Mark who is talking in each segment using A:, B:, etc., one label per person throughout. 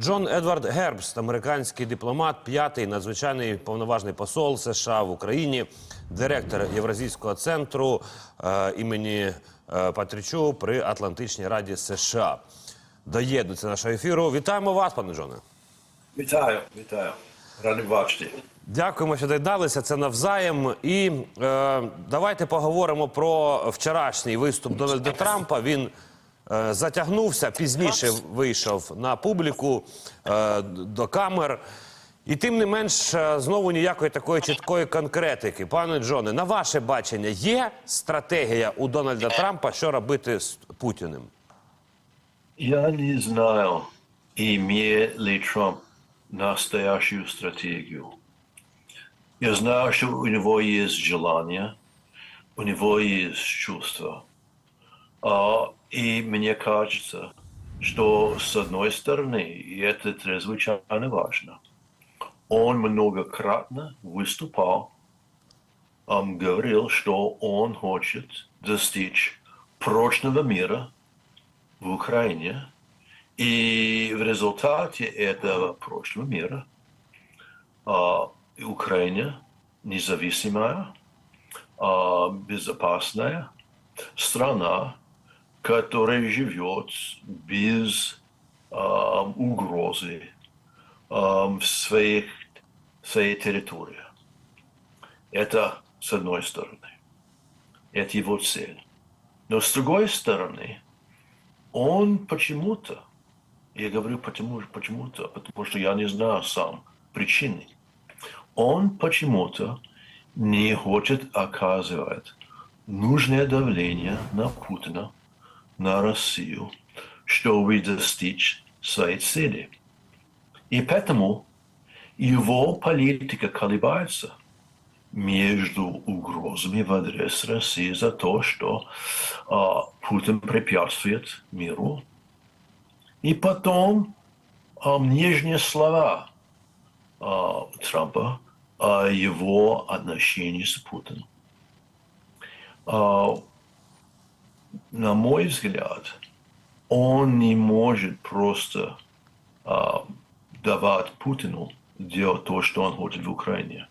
A: Джон Едвард Гербст, американський дипломат, п'ятий надзвичайний повноважний посол США в Україні, директор Євразійського центру е, імені е, Патрічу при Атлантичній Раді США. Доєднується нашого ефіру. Вітаємо вас, пане Джоне.
B: Вітаю, вітаю. Радий бачити.
A: Дякуємо, що доєдналися. Це навзаєм. І е, давайте поговоримо про вчорашній виступ Дональда Трампа. Він затягнувся, пізніше вийшов на публіку е, до камер. І тим не менш, е, знову ніякої такої чіткої конкретики. Пане Джоне, на ваше бачення, є стратегія у Дональда Трампа, що робити з Путіним?
B: Я не знаю, имеет ли Трамп настоящую стратегию. Я знаю, что у него есть желание, у него есть чувства. А, и мне кажется, что с одной стороны, и это чрезвычайно важно, он многократно выступал, ам, говорил, что он хочет достичь прочного мира в Украине. И в результате этого прочного мира а, Украина независимая, а, безопасная страна, которая живет без а, угрозы а, в своих, своей территории. Это с одной стороны. Это его цель. Но с другой стороны, он почему-то, я говорю почему, почему-то, потому что я не знаю сам причины, он почему-то не хочет оказывать нужное давление на Путина, на Россию, чтобы достичь своей цели. И поэтому его политика колебается между угрозами в адрес России за то, что а, Путин препятствует миру. И потом а, нежные слова а, Трампа о его отношении с Путиным. А, На мой взгляд, он не может просто а, давать Путину делать то, что он хочет в Украине.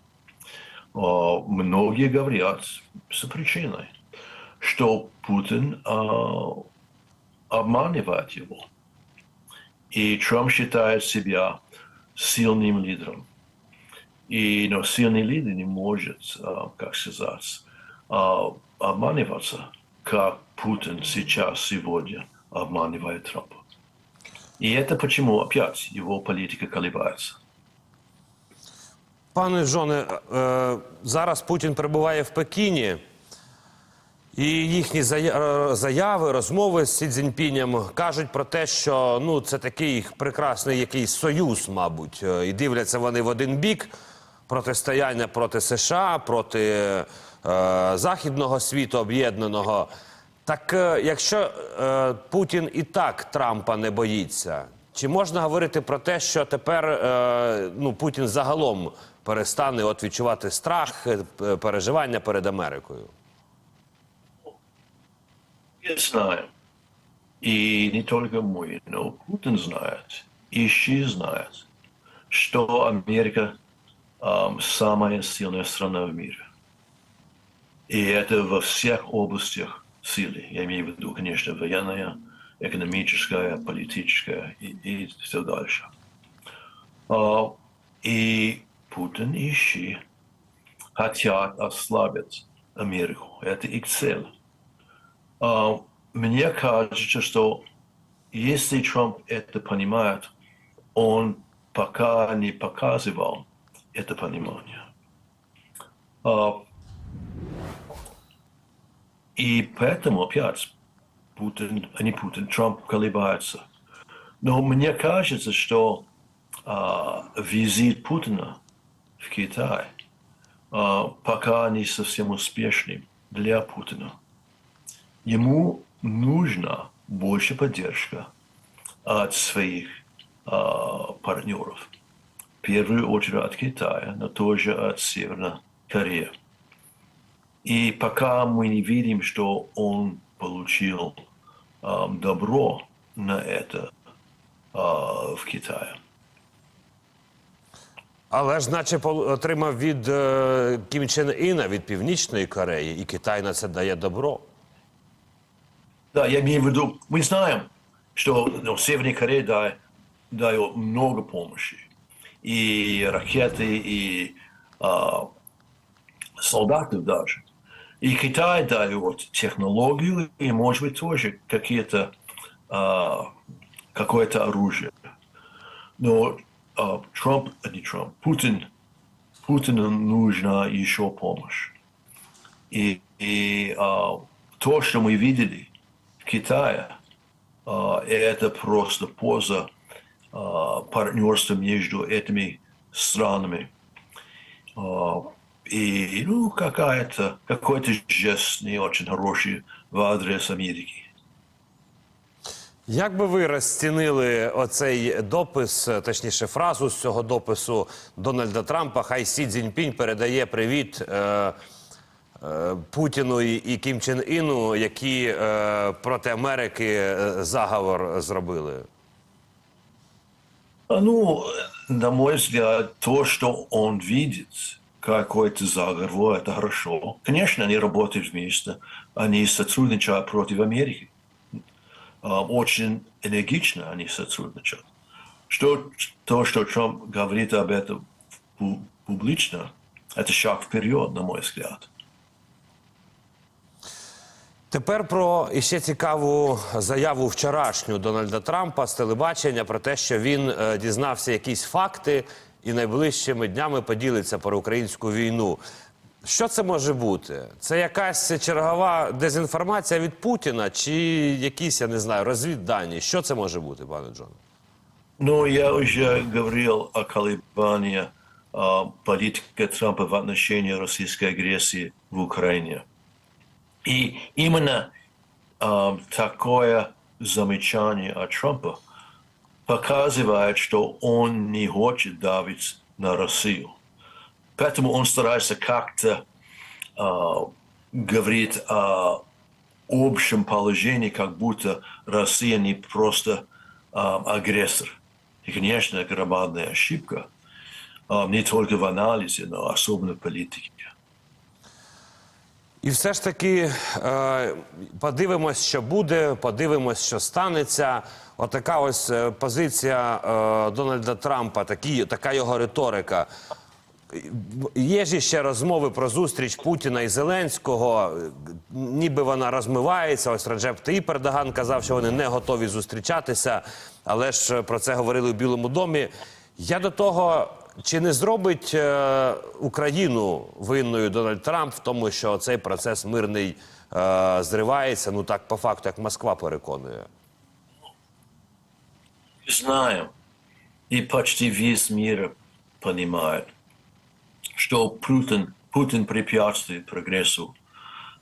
B: А, многие говорят с причиной, что Путин а, обманывает его. И Трамп считает себя сильным лидером. И, но сильный лидер не может, а, как сказать, а, обманываться, как Путин сейчас, сегодня обманывает Трампа. И это почему опять его политика колебается.
A: Пане Джоне, е, зараз Путін перебуває в Пекіні, і їхні е, заяви, розмови з Сі Цзіньпінем кажуть про те, що ну це такий прекрасний якийсь союз, мабуть, Е, і дивляться вони в один бік протистояння проти США, проти західного світу об'єднаного. Так е, якщо е, Путін і так Трампа не боїться, чи можна говорити про те, що тепер е, ну, Путін загалом перестане от відчувати страх, е, переживання перед Америкою?
B: Я знаю. И не только мы, но Путин знает, и Ши знает, что Америка ам, самая сильная страна в мире. И это во всех областях силы. Я имею в виду, конечно, военная, экономическая, политическая и, и все дальше. А, и Путин и Ши хотят ослабить Америку. Это их цель. А, Мне кажется, что если Трамп это понимает, он пока не показывал это понимание. И поэтому опять Путин, а не Путин, Трамп колебается. Но мне кажется, что а, визит Путина в Китай а, пока не совсем успешным для Путина ему нужна больше поддержка от своих а, партнеров. В первую очередь от Китая, но тоже от Северной Кореи. И пока мы не видим, что он получил ам, добро на это, а, в Китае.
A: Але ж, наче, пол- отримав від е, Кім Чен Іна, від Північної Кореї, і Китай на це дає добро.
B: Да, я имею в виду, мы знаем, что ну, Северной Корее да, дает много помощи. И ракеты, и а, солдатов даже. И Китай дает технологию, и, может быть, тоже какие-то, а, какое-то оружие. Но а, Трамп, а не Трамп, Путин, Путину нужна еще помощь. И, и а, то, что мы видели в Китае, а, это просто поза а, партнерства между этими странами. А, и ну, какая-то, какой-то жест не очень хороший в адрес Америки.
A: Як би ви розцінили оцей допис, точніше, фразу з цього допису Дональда Трампа? Хай Сі Цзіньпінь передає привіт е, е, Путіну і, і Кім Чен Іну, які е, проти Америки е, заговор зробили.
B: Ну, на мой взгляд, то, что он видит, какой-то заговор, это хорошо. Конечно, они работают вместе, они сотрудничают против Америки. А, Очень энергично они сотрудничают. Что, то, что Трамп говорит об этом пу- публично, это шаг вперед, на мой взгляд.
A: Тепер про іще цікаву заяву вчорашню Дональда Трампа з телебачення про те, що він е, дізнався якісь факти і найближчими днями поділиться про українську війну. Що це може бути? Це якась чергова дезінформація від Путіна, чи якісь, я не знаю, розвіддані? Що це може бути, пане Джон?
B: Ну, я уже говорил о колебании а, политики Трампа в отношении российской агрессии в Украине. И именно а, такое замечание Трампа показывает, что он не хочет давить на Россию. Поэтому он старается как-то а, говорить о общем положении, как будто Россия не просто а, агрессор. И, конечно, громадная ошибка, а, не только в анализе, но особенно в политике.
A: І все ж таки е, подивимось, що буде, подивимось, що станеться. Отака ось е, позиція е, Дональда Трампа, такі, така його риторика. Є ж ще розмови про зустріч Путіна і Зеленського. Ніби вона розмивається. Ось Раджеп Таїп Ердоган казав, що вони не готові зустрічатися, але ж про це говорили у Білому домі. Я до того, чи не зробить е, Україну винною Дональд Трамп в тому, що цей процес мирний е, зривається, ну так по факту, як Москва переконує.
B: Знаем, и почти весь мир понимает, что Путин, Путин препятствует прогрессу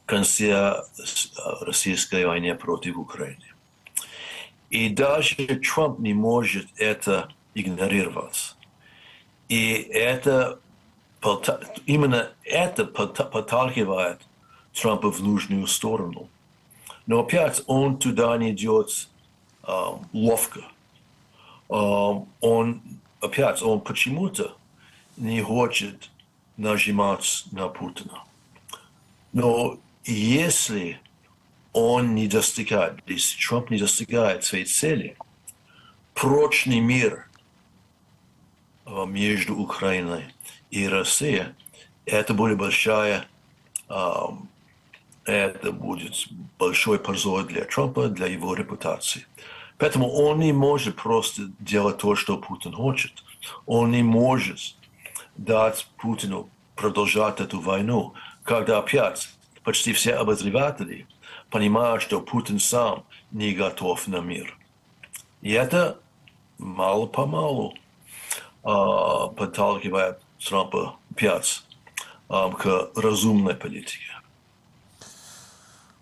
B: конца с- российской войны против Украины. И даже Трамп не может это игнорировать. И это именно это подта- подталкивает Трампа в нужную сторону. Но опять он туда не идет а, ловко. А, он опять он почему-то не хочет нажимать на Путина. Но если он не достигает, если Трамп не достигает своей цели, прочный мир между Украиной и Россией, это будет большая, а, это будет большой позор для Трампа, для его репутации. Поэтому он не может просто делать то, что Путин хочет. Он не может дать Путину продолжать эту войну, когда опять почти все обозреватели понимают, что Путин сам не готов на мир. И это мало-помалу а, подталкивает Трампа пять к разумной политике.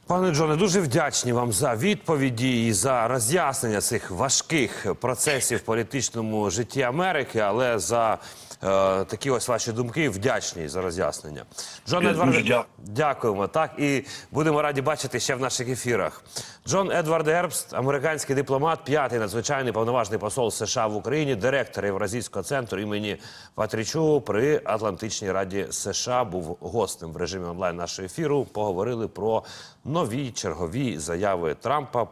A: Пане Джоне, дуже вдячні вам за відповіді і за роз'яснення цих важких процесів в політичному житті Америки, але за такі ось ваші думки. Вдячні за роз'яснення. Джон Едвард, дякуємо. Так і будемо раді бачити ще в наших ефірах. Джон Едвард Гербст, американський дипломат, п'ятий надзвичайний повноважний посол США в Україні, директор Євразійського центру імені Патрічу при Атлантичній раді США. Був гостем в режимі онлайн нашого ефіру. Поговорили про нові чергові заяви Трампа